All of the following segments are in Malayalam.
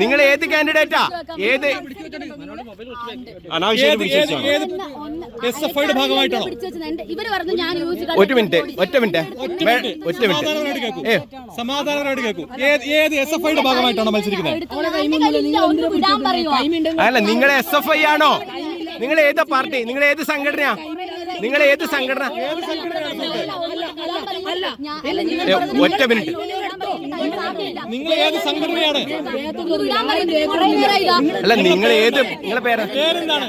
നിങ്ങൾ ഏത് കാൻഡിഡേറ്റാ ഏത്? ഒരു മിനിറ്റ് ഒറ്റ മിനിറ്റ്. ഒറ്റ മിനിറ്റ്. ഏ. സമാധാനപരമായിട്ട് കേൾക്കൂ. ഏത് ഏത് എസ് എഫ് ഐയുടെ ഭാഗമായിട്ടാണോ മത്സരിക്കുന്നത്? അല്ല നിങ്ങൾ എസ് എഫ് ഐ ആണോ? നിങ്ങൾ ഏതാ പാർട്ടി? നിങ്ങൾ ഏത് സംഘടനയാ? നിങ്ങൾ ഏത് സംഘടന? ഒറ്റ മിനിറ്റ്. നിങ്ങൾ ഏത് സംഘടനയാണ് അല്ല നിങ്ങൾ ഏത് നിങ്ങളെ പേര് പേരെന്താണ്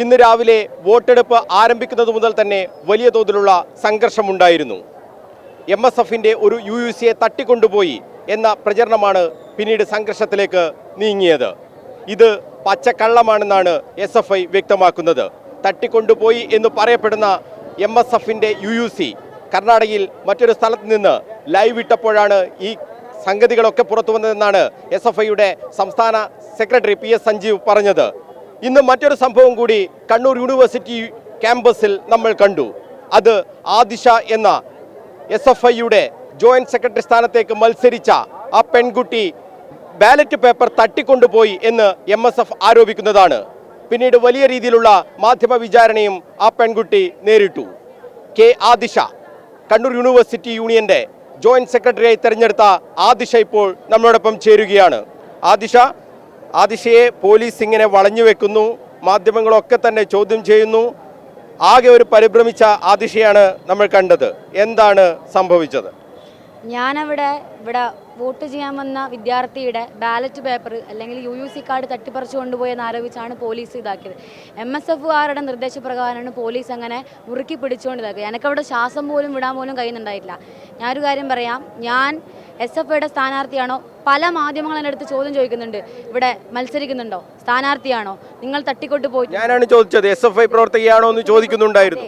ഇന്ന് രാവിലെ വോട്ടെടുപ്പ് ആരംഭിക്കുന്നത് മുതൽ തന്നെ വലിയ തോതിലുള്ള സംഘർഷമുണ്ടായിരുന്നു. എം എസ് എഫിന്റെ ഒരു യു യു സിയെ തട്ടിക്കൊണ്ടുപോയി എന്ന പ്രചരണമാണ് പിന്നീട് സംഘർഷത്തിലേക്ക് നീങ്ങിയത്. ഇത് പച്ചക്കള്ളമാണെന്നാണ് എസ് എഫ് ഐ വ്യക്തമാക്കുന്നത്. തട്ടിക്കൊണ്ടുപോയി എന്ന് പറയപ്പെടുന്ന എം എസ് എഫിന്റെ യു യു സി കർണാടകയിൽ മറ്റൊരു സ്ഥലത്ത് നിന്ന് ലൈവ് ഇട്ടപ്പോഴാണ് ഈ സംഗതികളൊക്കെ പുറത്തു വന്നതെന്നാണ് എസ് എഫ് ഐയുടെ സംസ്ഥാന സെക്രട്ടറി പി എസ് സഞ്ജീവ് പറഞ്ഞത്. ഇന്ന് മറ്റൊരു സംഭവം കൂടി കണ്ണൂർ യൂണിവേഴ്സിറ്റി ക്യാമ്പസിൽ നമ്മൾ കണ്ടു. അത് ആദിഷ എന്ന എസ് എഫ് ഐയുടെ ജോയിന്റ് സെക്രട്ടറി സ്ഥാനത്തേക്ക് മത്സരിച്ച ആ പെൺകുട്ടി ബാലറ്റ് പേപ്പർ തട്ടിക്കൊണ്ടുപോയി എന്ന് എം എസ് എഫ് ആരോപിക്കുന്നതാണ്. പിന്നീട് വലിയ രീതിയിലുള്ള മാധ്യമ വിചാരണയും ആ പെൺകുട്ടി നേരിട്ടു. കെ ആദിഷ കണ്ണൂർ യൂണിവേഴ്സിറ്റി യൂണിയന്റെ ജോയിന്റ് സെക്രട്ടറിയായി തെരഞ്ഞെടുത്ത ആദിഷ ഇപ്പോൾ നമ്മളോടൊപ്പം ചേരുകയാണ്. ആദിശയെ പോലീസ് ഇങ്ങനെ വളഞ്ഞു വെക്കുന്നു. മാധ്യമങ്ങളൊക്കെ തന്നെ ചോദ്യം ചെയ്യുന്നു. ആകെ ഒരു പരിഭ്രമിച്ച ആദിഷയാണ് നമ്മൾ കണ്ടത്. എന്താണ് സംഭവിച്ചത്? ഞാനവിടെ ഇവിടെ വോട്ട് ചെയ്യാൻ വന്ന വിദ്യാർത്ഥിയുടെ ബാലറ്റ് പേപ്പർ അല്ലെങ്കിൽ യു യു സി കാർഡ് തട്ടിപ്പറിച്ചു കൊണ്ടുപോയെന്ന് ആരോപിച്ചാണ് പോലീസ് ഇതാക്കിയത്. എം എസ് എഫുകാരുടെ നിർദ്ദേശപ്രകാരമാണ് പോലീസ് അങ്ങനെ മുറുക്കി പിടിച്ചുകൊണ്ട് ഇതാക്കുക എനിക്കവിടെ ശ്വാസം പോലും വിടാൻ പോലും കഴിയുന്നുണ്ടായിട്ടില്ല. ഞാനൊരു കാര്യം പറയാം. ഞാൻ എസ് എഫ് ഐയുടെ സ്ഥാനാർത്ഥിയാണോ? പല മാധ്യമങ്ങൾ എന്റെ അടുത്ത് ചോദ്യം ചോദിക്കുന്നുണ്ട്. ഇവിടെ മത്സരിക്കുന്നുണ്ടോ? സ്ഥാനാർത്ഥിയാണോ? നിങ്ങൾ തട്ടിക്കൊണ്ടു പോയി ഞാനാണ് ചോദിച്ചത്. എസ് എഫ് ഐ പ്രവർത്തകയാണോ എന്ന് ചോദിക്കുന്നുണ്ടായിരുന്നു.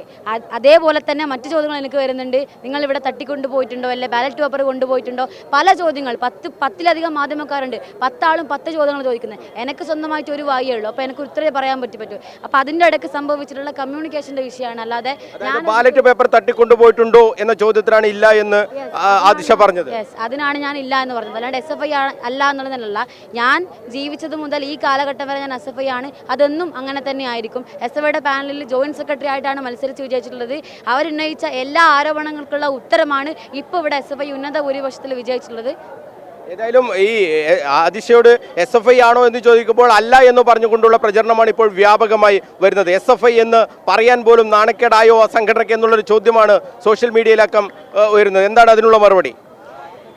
അതേപോലെ തന്നെ മറ്റു ചോദ്യങ്ങൾ എനിക്ക് വരുന്നുണ്ട്. നിങ്ങൾ ഇവിടെ തട്ടിക്കൊണ്ടു പോയിട്ടുണ്ടോ? അല്ലെ ബാലറ്റ് പേപ്പർ കൊണ്ടുപോയിട്ടുണ്ടോ? പല ചോദ്യങ്ങൾ. പത്ത് പത്തിലധികം മാധ്യമക്കാരുണ്ട്. പത്താളും പത്ത് ചോദ്യങ്ങൾ ചോദിക്കുന്നത്. എനിക്ക് സ്വന്തമായിട്ട് ഒരു വായേ ഉള്ളൂ. അപ്പോൾ എനിക്ക് ഉത്തരവേ പറയാൻ പറ്റി പറ്റൂ. അപ്പോൾ അതിന്റെ ഇടയ്ക്ക് സംഭവിച്ചിട്ടുള്ള കമ്മ്യൂണിക്കേഷന്റെ വിഷയമാണ്. അല്ലാതെ ഞാൻ ബാലറ്റ് പേപ്പർ തട്ടിക്കൊണ്ടുപോയിട്ടുണ്ടോ എന്ന ചോദ്യത്തിനാണ് ഇല്ല എന്ന് ആദിശ പറഞ്ഞത്. യെസ് അതിനാണ് ഞാൻ ഇല്ല എന്ന് പറഞ്ഞത്. അല്ലാണ്ട് എസ് എഫ് ഐ അല്ല എന്നുള്ളതല്ല ഞാൻ ജീവിച്ചത് മുതൽ ഈ കാലഘട്ടം വരെ ഞാൻ എസ് എഫ് ഐ ആണ്. അതൊന്നും അങ്ങനെ തന്നെ ആയിരിക്കും. എസ് എഫ് ഐയുടെ പാനലിൽ ജോയിന്റ് സെക്രട്ടറി ആയിട്ടാണ് മത്സരിച്ച് വിജയിച്ചിട്ടുള്ളത്. അവരുന്നയിച്ച എല്ലാ ആരോപണങ്ങൾക്കുള്ള ഉത്തരമാണ് ഇപ്പോൾ ഇവിടെ എസ് എഫ് ഐ ഉന്നത ഭൂരിപക്ഷത്തിൽ വിജയിച്ചിട്ടുള്ളത്. ഏതായാലും ഈ അതിശയോട് എസ് എഫ് ഐ ആണോ എന്ന് ചോദിക്കുമ്പോൾ അല്ല എന്ന് പറഞ്ഞുകൊണ്ടുള്ള പ്രചരണമാണ് ഇപ്പോൾ വ്യാപകമായി വരുന്നത്. എസ് എഫ് ഐ എന്ന് പറയാൻ പോലും നാണക്കേടായോ ആ സംഘടനയ്ക്ക് എന്നുള്ളൊരു ചോദ്യമാണ് സോഷ്യൽ മീഡിയയിലക്കം ഉയരുന്നത്. എന്താണ് അതിനുള്ള മറുപടി?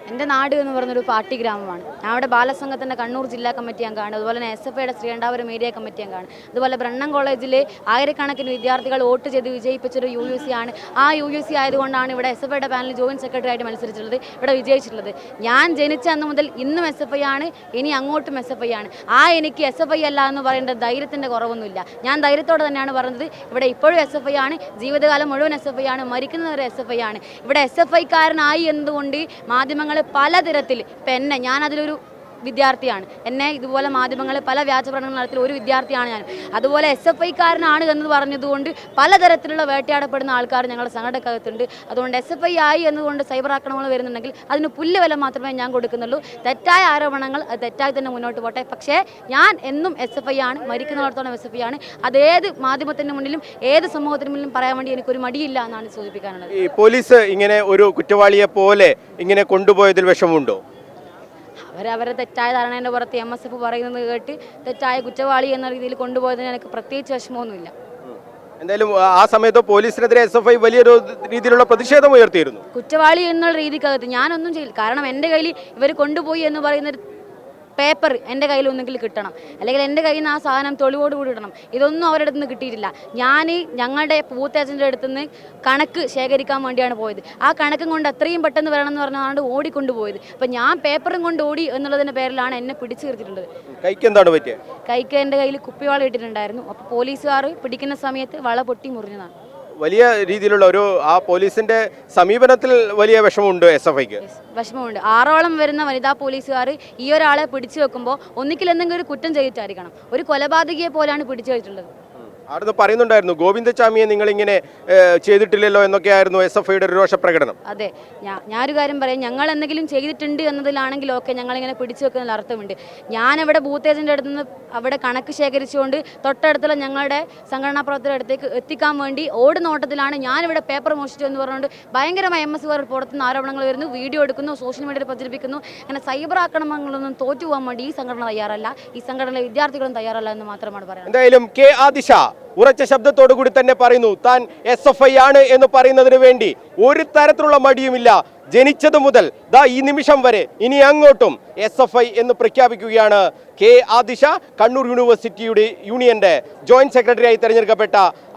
എന്റെ നാട് എന്ന് പറഞ്ഞൊരു പാർട്ടി ഗ്രാമമാണ്. ഞാൻ അവിടെ ബാലസംഘത്തിന്റെ കണ്ണൂർ ജില്ലാ കമ്മിറ്റി അംഗമാണ്. അതുപോലെ തന്നെ എസ് എഫ് ഐയുടെ ശ്രീകണ്ഠാപുരം ഏരിയ കമ്മിറ്റി അംഗമാണ്. അതുപോലെ ബ്രണ്ണൻ കോളേജിൽ ആയിരക്കണക്കിന് വിദ്യാർത്ഥികൾ വോട്ട് ചെയ്ത് വിജയിപ്പിച്ചൊരു യു യു സി ആണ്. ആ യു യു സി ആയതുകൊണ്ടാണ് ഇവിടെ എസ് എഫ് ഐയുടെ പാനലിൽ ജോയിന്റ് സെക്രട്ടറി ആയിട്ട് മത്സരിച്ചിട്ടുള്ളത്. ഇവിടെ വിജയിച്ചിട്ടുള്ളത്. ഞാൻ ജനിച്ച അന്ന് മുതൽ ഇന്നും എസ് എഫ് ഐ ആണ്. ഇനി അങ്ങോട്ടും എസ് എഫ് ഐ ആണ്. ആ എനിക്ക് എസ് എഫ് ഐ അല്ല എന്ന് പറയേണ്ട ധൈര്യത്തിന്റെ കുറവൊന്നുമില്ല. ഞാൻ ധൈര്യത്തോടെ തന്നെയാണ് പറഞ്ഞത്. ഇവിടെ ഇപ്പോഴും എസ് എഫ് ഐ ആണ്. ജീവിതകാലം മുഴുവൻ എസ് എഫ് ഐ ആണ്. മരിക്കുന്നവരെ എസ് എഫ് ഐ ആണ്. ഇവിടെ എസ് എഫ് ഐക്കാരനായി എന്നതുകൊണ്ട് മാധ്യമങ്ങൾ പലതരത്തിൽ ഇപ്പം എന്നെ ഞാൻ അതിലൊരു വിദ്യാർത്ഥിയാണ്. എന്നെ ഇതുപോലെ മാധ്യമങ്ങളെ പല വ്യാജ പ്രകടനങ്ങൾ നടത്തിയ ഒരു വിദ്യാർത്ഥിയാണ് ഞാൻ. അതുപോലെ എസ് എഫ് ഐക്കാരനാണ് എന്ന് പറഞ്ഞതുകൊണ്ട് പലതരത്തിലുള്ള വേട്ടയാടപ്പെടുന്ന ആൾക്കാർ ഞങ്ങളുടെ സംഘടനക്കകത്തുണ്ട്. അതുകൊണ്ട് എസ് എഫ് ഐ ആയി എന്നതുകൊണ്ട് സൈബർ ആക്രമണങ്ങൾ വരുന്നുണ്ടെങ്കിൽ അതിന് പുല്ല് വില മാത്രമേ ഞാൻ കൊടുക്കുന്നുള്ളൂ. തെറ്റായ ആരോപണങ്ങൾ അത് തെറ്റായി തന്നെ മുന്നോട്ട് പോട്ടെ. പക്ഷേ ഞാൻ എന്നും എസ് എഫ് ഐ ആണ് മരിക്കുന്നിടത്തോളം എസ് എഫ് ഐ ആണ്. അത് ഏത് മാധ്യമത്തിന് മുന്നിലും ഏത് സമൂഹത്തിന് മുന്നിലും പറയാൻ വേണ്ടി എനിക്കൊരു മടിയില്ല എന്നാണ് സൂചിപ്പിക്കാനുള്ളത്. ഈ പോലീസ് ഇങ്ങനെ ഒരു കുറ്റവാളിയെ പോലെ ഇങ്ങനെ കൊണ്ടുപോയതിൽ വിഷമമുണ്ടോ? അവരവരെ തെറ്റായ ധാരണേന്റെ പുറത്ത് എം എസ് എഫ് പറയുന്നത് കേട്ട് തെറ്റായ കുറ്റവാളി എന്ന രീതിയിൽ കൊണ്ടുപോയതിന് എനിക്ക് പ്രത്യേകിച്ച് വിഷമമൊന്നുമില്ല. എന്തായാലും ആ- സമയത്ത് പോലീസിനെതിരെ എസ് എഫ് ഐ വലിയൊരു രീതിയിലുള്ള പ്രതിഷേധം ഉയർത്തിയിരുന്നു. കുറ്റവാളി എന്നുള്ള രീതിക്കകത്ത് ഞാനൊന്നും ചെയ്യില്ല. കാരണം എന്റെ കയ്യിൽ ഇവർ കൊണ്ടുപോയി എന്ന് പറയുന്നത് പേപ്പർ എന്റെ കയ്യിൽ ഒന്നെങ്കിൽ കിട്ടണം. അല്ലെങ്കിൽ എന്റെ കയ്യിൽ നിന്ന് ആ സാധനം തൊളിവോട് കൂടി ഇടണം. ഇതൊന്നും അവരുടെ അടുത്ത് നിന്ന് കിട്ടിയിട്ടില്ല. ഞാൻ ഞങ്ങളുടെ ബൂത്ത് ഏജന്റിന്റെ അടുത്ത് നിന്ന് കണക്ക് ശേഖരിക്കാൻ വേണ്ടിയാണ് പോയത്. ആ കണക്കും കൊണ്ട് എത്രയും പെട്ടെന്ന് വരണം എന്ന് പറഞ്ഞാണ് ഓടിക്കൊണ്ടുപോയത്. അപ്പം ഞാൻ പേപ്പറും കൊണ്ട് ഓടി എന്നുള്ളതിന്റെ പേരിലാണ് എന്നെ പിടിച്ചു നിർത്തിയിട്ടുള്ളത്. കൈക്ക് എന്താണ് പറ്റിയത് കൈക്ക് എന്റെ കയ്യിൽ കുപ്പിവാള ഇട്ടിട്ടുണ്ടായിരുന്നു. അപ്പോൾ പോലീസുകാർ പിടിക്കുന്ന സമയത്ത് വള പൊട്ടി മുറിഞ്ഞതാണ്. വലിയ രീതിയിലുള്ള ഒരു ആ പോലീസിന്റെ സമീപനത്തിൽ വലിയ വിഷമമുണ്ട് എസ് എഫ് ഐക്ക്. വിഷമമുണ്ട്. ആറോളം വരുന്ന വനിതാ പോലീസുകാർ ഈ ഒരാളെ പിടിച്ചു വെക്കുമ്പോൾ ഒന്നിക്കിൽ എന്തെങ്കിലും ഒരു കുറ്റം ചെയ്തിട്ടായിരിക്കണം. ഒരു കൊലപാതകിയെ പോലെയാണ് പിടിച്ചു വെച്ചിട്ടുള്ളത്. അവിടുന്ന് പറയുന്നുണ്ടായിരുന്നു ഗോവിന്ദചാമിയെ നിങ്ങൾ ഇങ്ങനെ ചെയ്തിട്ടില്ലല്ലോ എന്നൊക്കെയായിരുന്നു എസ് എഫ് ഐയുടെ ഒരു രോഷ പ്രകടനം. അതെ ഞാനൊരു കാര്യം പറയാം ഞങ്ങൾ എന്തെങ്കിലും ചെയ്തിട്ടുണ്ട് എന്നതിലാണെങ്കിൽ ഓക്കെ ഞങ്ങളിങ്ങനെ പിടിച്ചു വെക്കുന്നതിൽ അർത്ഥമുണ്ട്. ഞാൻ ഇവിടെ ബൂത്ത് ഏജന്റെ അടുത്ത് നിന്ന് അവിടെ കണക്ക് ശേഖരിച്ചുകൊണ്ട് തൊട്ടടുത്തുള്ള ഞങ്ങളുടെ സംഘടനാ പ്രവർത്തകരുടെ അടുത്തേക്ക് എത്തിക്കാൻ വേണ്ടി ഓടുന്ന ഓട്ടത്തിലാണ് ഞാനിവിടെ പേപ്പർ മോഷിച്ചു എന്ന് പറഞ്ഞുകൊണ്ട് ഭയങ്കരമായി എം എസ് പുറത്തുനിന്ന് ആരോപണങ്ങൾ വരുന്നു വീഡിയോ എടുക്കുന്നു സോഷ്യൽ മീഡിയയിൽ പ്രചരിപ്പിക്കുന്നു. അങ്ങനെ സൈബർ ആക്രമണങ്ങളൊന്നും തോറ്റു പോകാൻ വേണ്ടി ഈ സംഘടന തയ്യാറല്ല ഈ സംഘടനയിലെ വിദ്യാർത്ഥികളും തയ്യാറല്ല എന്ന് മാത്രമാണ് പറയുന്നത് എന്തായാലും കെ ആദിശ ഉറച്ച ശബ്ദത്തോടു കൂടി തന്നെ പറയുന്നു താൻ എസ് എഫ് ഐ ആണ് എന്ന് പറയുന്നതിന് വേണ്ടി ഒരു തരത്തിലുള്ള മടിയുമില്ല. ജനിച്ചത് മുതൽ ദാ ഈ നിമിഷം വരെ ഇനി അങ്ങോട്ടും എസ് എഫ് ഐ എന്ന് പ്രഖ്യാപിക്കുകയാണ്. കെ ആദിഷ കണ്ണൂർ യൂണിവേഴ്സിറ്റിയുടെ യൂണിയന്റെ ജോയിന്റ് സെക്രട്ടറി ആയി തെരഞ്ഞെടുക്കപ്പെട്ട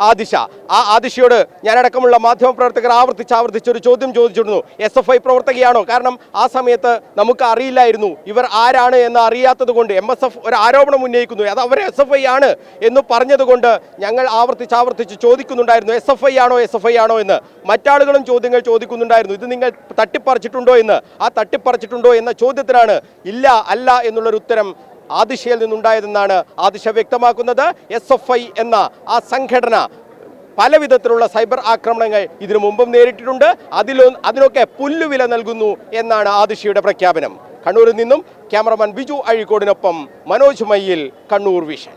ആദിഷ ആ ആദിശയോട് ഞാനടക്കമുള്ള മാധ്യമപ്രവർത്തകർ ആവർത്തിച്ച് ആവർത്തിച്ച് ഒരു ചോദ്യം ചോദിച്ചിരുന്നു. എസ് എഫ് ഐ പ്രവർത്തകയാണോ? കാരണം ആ സമയത്ത് നമുക്ക് അറിയില്ലായിരുന്നു ഇവർ ആരാണ് എന്ന് അറിയാത്തത് കൊണ്ട് എം എസ് എഫ് ഒരു ആരോപണം ഉന്നയിക്കുന്നു. അത് അവർ എസ് എഫ് ഐ ആണ് എന്ന് പറഞ്ഞതുകൊണ്ട് ഞങ്ങൾ ആവർത്തിച്ച് ആവർത്തിച്ച് ചോദിക്കുന്നുണ്ടായിരുന്നു എസ് എഫ് ഐ ആണോ എസ് എഫ് ഐ ആണോ എന്ന്. മറ്റാളുകളും ചോദ്യങ്ങൾ ചോദിക്കുന്നുണ്ടായിരുന്നു. ഇത് നിങ്ങൾ തട്ടിപ്പറിച്ചിട്ടുണ്ടോ എന്ന്. ആ തട്ടിപ്പറിച്ചിട്ടുണ്ടോ എന്ന ചോദ്യത്തിനാണ് ഇല്ല അല്ല എന്നുള്ളൊരു ഉത്തരം ആദിശയിൽ നിന്നുണ്ടായതെന്നാണ് ആദിശ വ്യക്തമാക്കുന്നത്. എസ് എഫ് ഐ എന്ന ആ സംഘടന പല വിധത്തിലുള്ള സൈബർ ആക്രമണങ്ങൾ ഇതിനു മുമ്പും നേരിട്ടിട്ടുണ്ട്. അതിലൊ അതിനൊക്കെ പുല്ലുവില നൽകുന്നു എന്നാണ് ആദിശയുടെ പ്രഖ്യാപനം. കണ്ണൂരിൽ നിന്നും ക്യാമറമാൻ ബിജു അഴീക്കോടിനൊപ്പം മനോജ് മയ്യിൽ കണ്ണൂർ വിഷൻ.